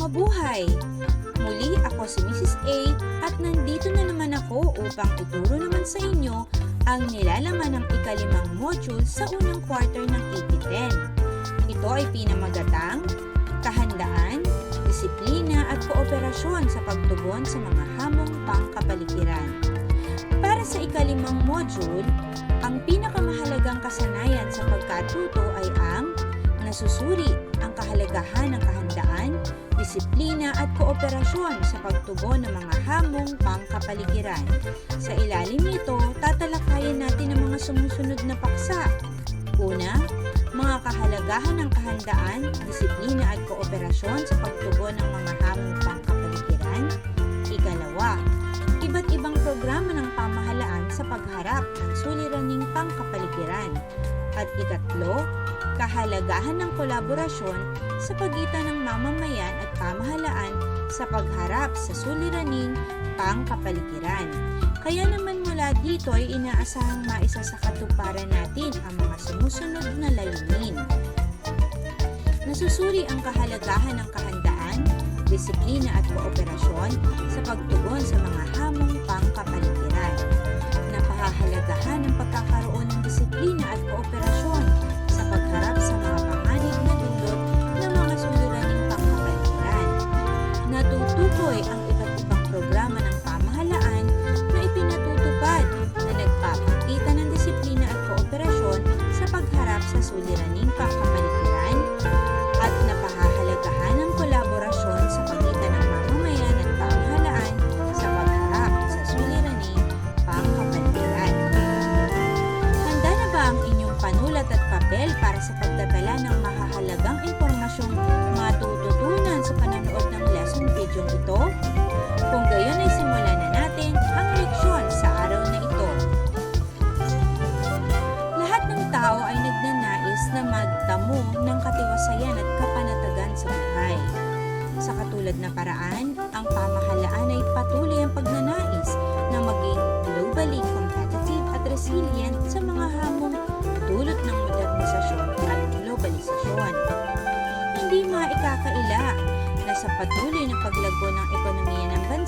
mabuhay! Muli ako si Mrs. A at nandito na naman ako upang ituro naman sa inyo ang nilalaman ng ikalimang module sa unang quarter ng AP10. Ito ay pinamagatang, kahandaan, disiplina at kooperasyon sa pagtugon sa mga hamong pangkapaligiran. Para sa ikalimang module, ang pinakamahalagang kasanayan sa pagkatuto ay ang nasusuri ang kahalagahan ng kahandaan, disiplina at kooperasyon sa pagtugon ng mga hamong pangkapaligiran. Sa ilalim nito, tatalakayin natin ang mga sumusunod na paksa. Una, mga kahalagahan ng kahandaan, disiplina at kooperasyon sa pagtugon ng mga hamong pangkapaligiran. Ikalawa, iba't ibang programa ng pamahalaan sa pagharap ng suliraning pangkapaligiran. At ikatlo, kahalagahan ng kolaborasyon sa pagitan ng mamamayan at pamahalaan sa pagharap sa suliraning pangkapaligiran. Kaya naman mula dito ay inaasahang maisa sa katuparan natin ang mga sumusunod na layunin. Nasusuri ang kahalagahan ng kahandaan, disiplina at kooperasyon sa pagtugon sa mga hamong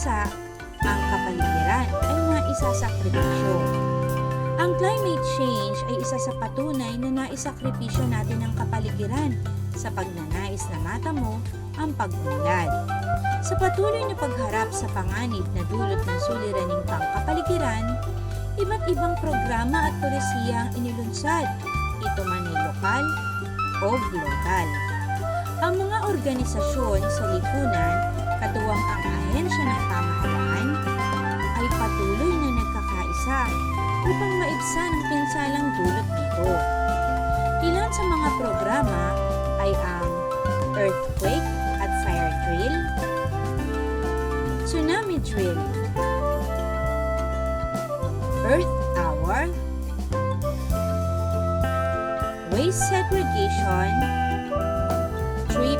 bansa, ang kapaligiran ay naisasakripisyo. Ang climate change ay isa sa patunay na naisakripisyo natin ang kapaligiran sa pagnanais na matamo ang pag-unlad. Sa patuloy na pagharap sa panganib na dulot ng suliraning pangkapaligiran, iba't ibang programa at polisiya ang inilunsad, ito man ay lokal o global. Ang mga organisasyon sa lipunan, katuwang ang ahensya ng pamahalaan, ay patuloy na nagkakaisa upang maibsan ang pinsalang dulot nito. Ilan sa mga programa ay ang earthquake at fire drill, tsunami drill, earth hour, waste segregation, tree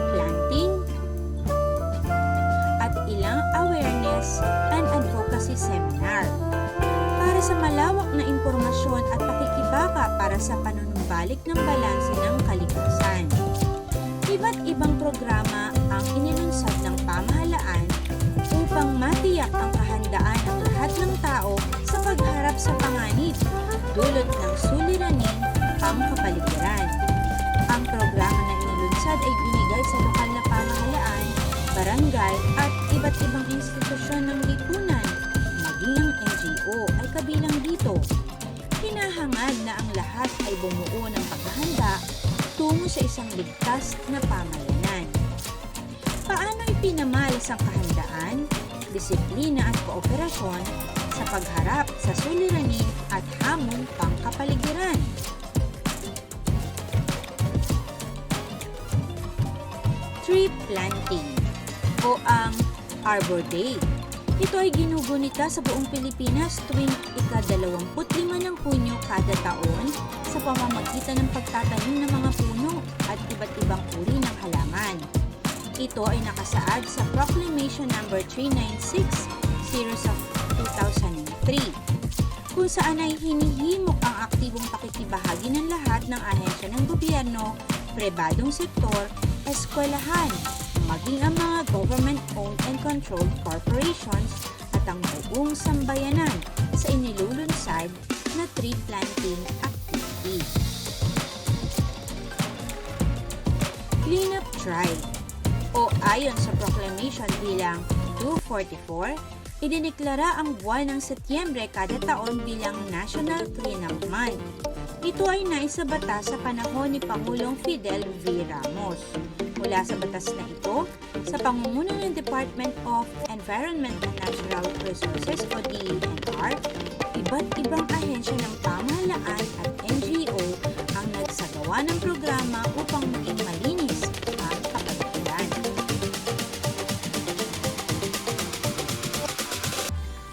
advocacy seminar para sa malawak na impormasyon at pakikibaka para sa panunumbalik ng balanse ng kalikasan. Iba't ibang programa ang inilunsad ng pamahalaan upang matiyak ang kahandaan ng lahat ng tao sa pagharap sa panganib dulot ng suliraning pangkapaligiran. Ang programa na inilunsad ay binigay sa lokal na pamahalaan, barangay at iba't ibang institusyon ng lipunan, NGO ay kabilang dito. Hinahangad na ang lahat ay bumuo ng paghahanda tungo sa isang ligtas na pamayanan. Paano ipinamalas ang kahandaan, disiplina at kooperasyon sa pagharap sa suliraning at hamong pangkapaligiran? Tree planting o ang Arbor Day. Ito ay ginugunita sa buong Pilipinas tuwing ika-25 ng Hunyo kada taon sa pamamagitan ng pagtatanim ng mga puno at iba't ibang uri ng halaman. Ito ay nakasaad sa Proclamation No. 396 series of 2003 kung saan ay hinihimok ang aktibong pakikibahagi ng lahat ng ahensya ng gobyerno, pribadong sektor, eskwelahan, maging ang mga government-owned and controlled corporations at ang buong sambayanan sa inilulunsad na tree planting activity. Cleanup Drive o ayon sa proclamation bilang 244, idineklara ang buwan ng Setyembre kada taon bilang National Cleanup Month. Ito ay naisabata sa panahon ni Pangulong Fidel V. Ramos. Mula sa batas na ito, sa pangunguna ng Department of Environment and Natural Resources o DENR, iba't ibang ahensya ng pamahalaan at NGO ang nagsagawa ng programa upang maging malinis ang kapaligiran.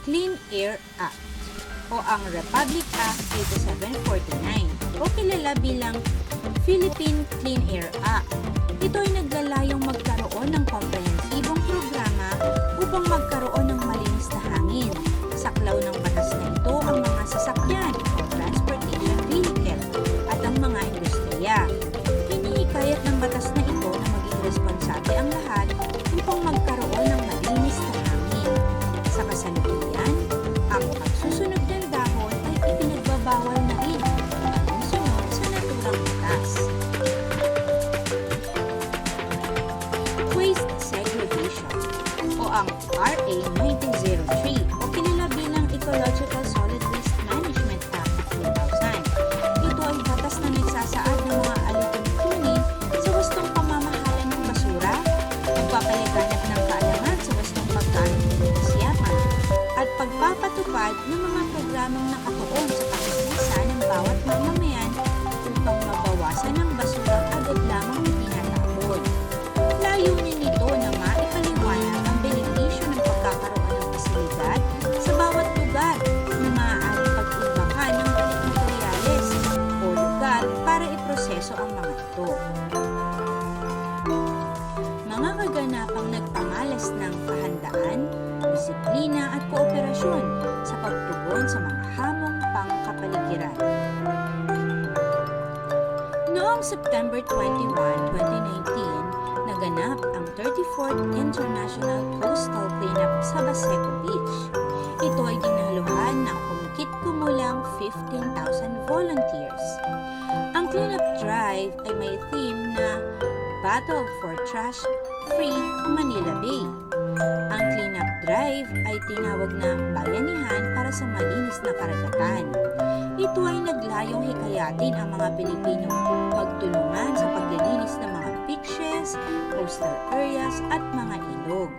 Clean Air Act o ang Republic Act 8749 o kilala bilang Philippine Clean Air Act. Ito ay naglalayong magkaroon ng komprehensibong International Coastal Cleanup sa Baseco Beach. Ito ay dinaluhan ng kumikit-kumulang 15,000 volunteers. Ang cleanup drive ay may theme na Battle for Trash Free Manila Bay. Ang cleanup drive ay tinawag na bayanihan para sa malinis na karagatan. Ito ay naglayong hikayatin ang mga Pilipino magtulungan sa paglilinis ng mga beaches, coastal areas at mga ilog.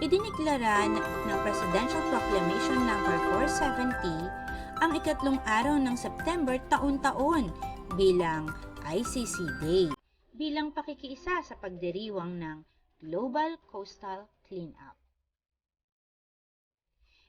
Idineklara na- ng Presidential Proclamation No. 470 ang ikatlong araw ng September taon-taon bilang ICC Day bilang pakikiisa sa pagdiriwang ng Global Coastal Cleanup.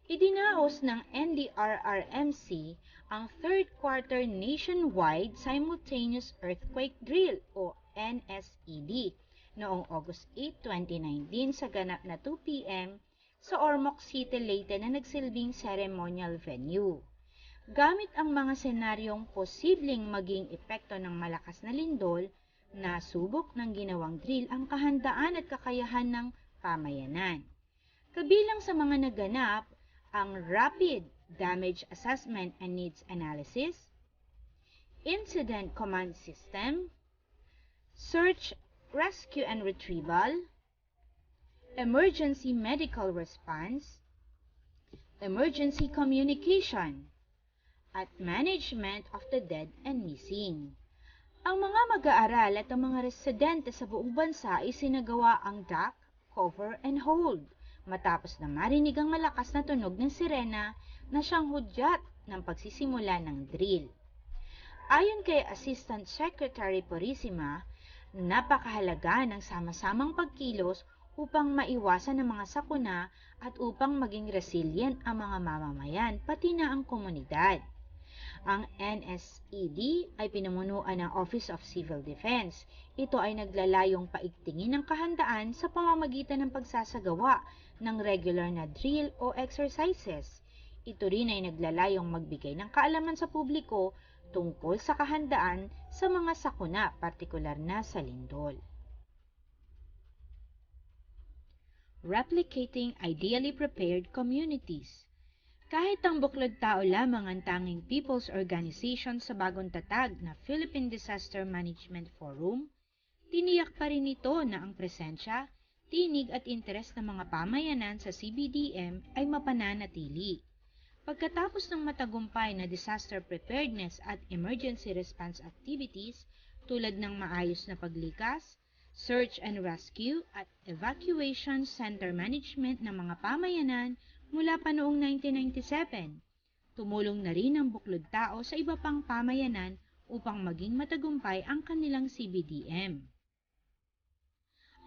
Idinaos ng NDRRMC ang third quarter nationwide simultaneous earthquake drill o NSED noong August 8, 2019 sa ganap na 2 p.m. sa Ormoc City, Leyte na nagsilbing ceremonial venue. Gamit ang mga senaryong posibleng maging epekto ng malakas na lindol, nasubok ng ginawang drill ang kahandaan at kakayahan ng pamayanan. Kabilang sa mga naganap ang Rapid Damage Assessment and Needs Analysis, Incident Command System, Search, Rescue and Retrieval, Emergency Medical Response, Emergency Communication, at Management of the Dead and Missing. Ang mga mag-aaral at ang mga residente sa buong bansa ay sinagawa ang duck, cover, and hold matapos na marinig ang malakas na tunog ng sirena na siyang hudyat ng pagsisimula ng drill. Ayon kay Assistant Secretary Purisima, napakahalaga ng sama-samang pagkilos upang maiwasan ang mga sakuna at upang maging resilient ang mga mamamayan pati na ang komunidad. Ang NSED ay pinamunuan ng Office of Civil Defense. Ito ay naglalayong paigtingin ng kahandaan sa pamamagitan ng pagsasagawa ng regular na drill o exercises. Ito rin ay naglalayong magbigay ng kaalaman sa publiko tungkol sa kahandaan sa mga sakuna, partikular na sa lindol. Replicating Ideally Prepared Communities. Kahit ang buklod tao lamang ang tanging people's organization sa bagong tatag na Philippine Disaster Management Forum, tiniyak pa rin ito na ang presensya, tinig at interes ng mga pamayanan sa CBDM ay mapananatili. Pagkatapos ng matagumpay na disaster preparedness at emergency response activities tulad ng maayos na paglikas, search and rescue at evacuation center management ng mga pamayanan mula pa noong 1997. Tumulong na rin ang buklod tao sa iba pang pamayanan upang maging matagumpay ang kanilang CBDM.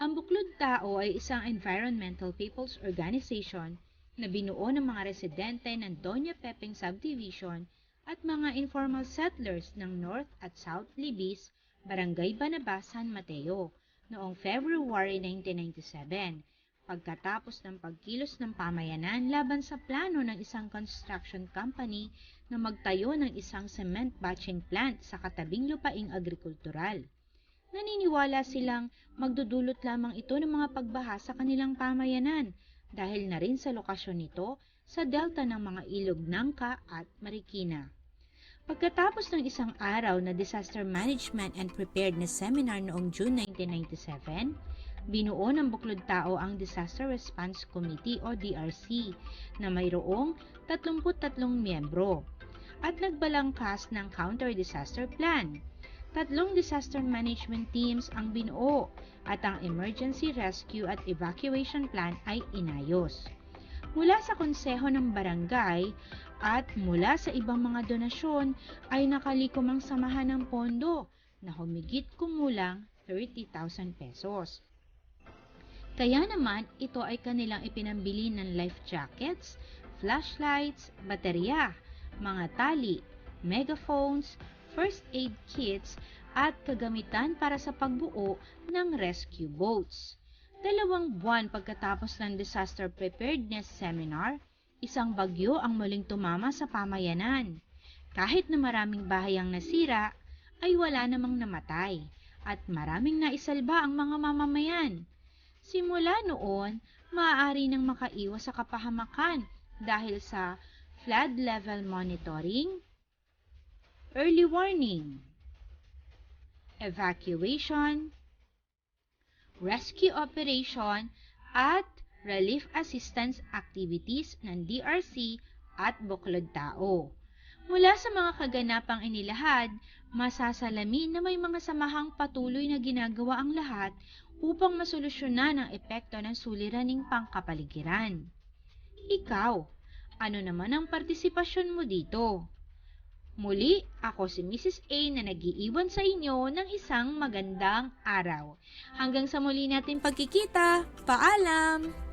Ang buklod tao ay isang environmental people's organization na binuo ng mga residente ng Doña Pepeng Subdivision at mga informal settlers ng North at South Libis, Barangay Banabas, San Mateo noong February 1997 pagkatapos ng pagkilos ng pamayanan laban sa plano ng isang construction company na magtayo ng isang cement batching plant sa katabing lupaing agrikultural. Naniniwala silang magdudulot lamang ito ng mga pagbaha sa kanilang pamayanan dahil na rin sa lokasyon nito sa delta ng mga ilog Nangka at Marikina. Pagkatapos ng isang araw na Disaster Management and Preparedness Seminar noong June 1997, binuo ng Buklod Tao ang Disaster Response Committee o DRC na mayroong 33 miyembro at nagbalangkas ng Counter Disaster Plan. Tatlong disaster management teams ang binuo at ang emergency rescue at evacuation plan ay inayos. Mula sa konseho ng barangay at mula sa ibang mga donasyon ay nakalikom ang samahan ng pondo na humigit kumulang 30,000 pesos. Kaya naman ito ay kanilang ipinambili ng life jackets, flashlights, baterya, mga tali, megaphones, first aid kits at kagamitan para sa pagbuo ng rescue boats. Dalawang buwan pagkatapos ng disaster preparedness seminar, isang bagyo ang muling tumama sa pamayanan. Kahit na maraming bahay ang nasira, ay wala namang namatay at maraming naisalba ang mga mamamayan. Simula noon, maaari nang makaiwas sa kapahamakan dahil sa flood level monitoring, early warning, evacuation, rescue operation, at relief assistance activities ng DRC at Buklod Tao. Mula sa mga kaganapang inilahad, masasalamin na may mga samahang patuloy na ginagawa ang lahat upang masolusyonan ang epekto ng suliraning pangkapaligiran. Ikaw, ano naman ang partisipasyon mo dito? Muli, ako si Mrs. A na nagiiwan sa inyo ng isang magandang araw. Hanggang sa muli natin pagkikita, paalam!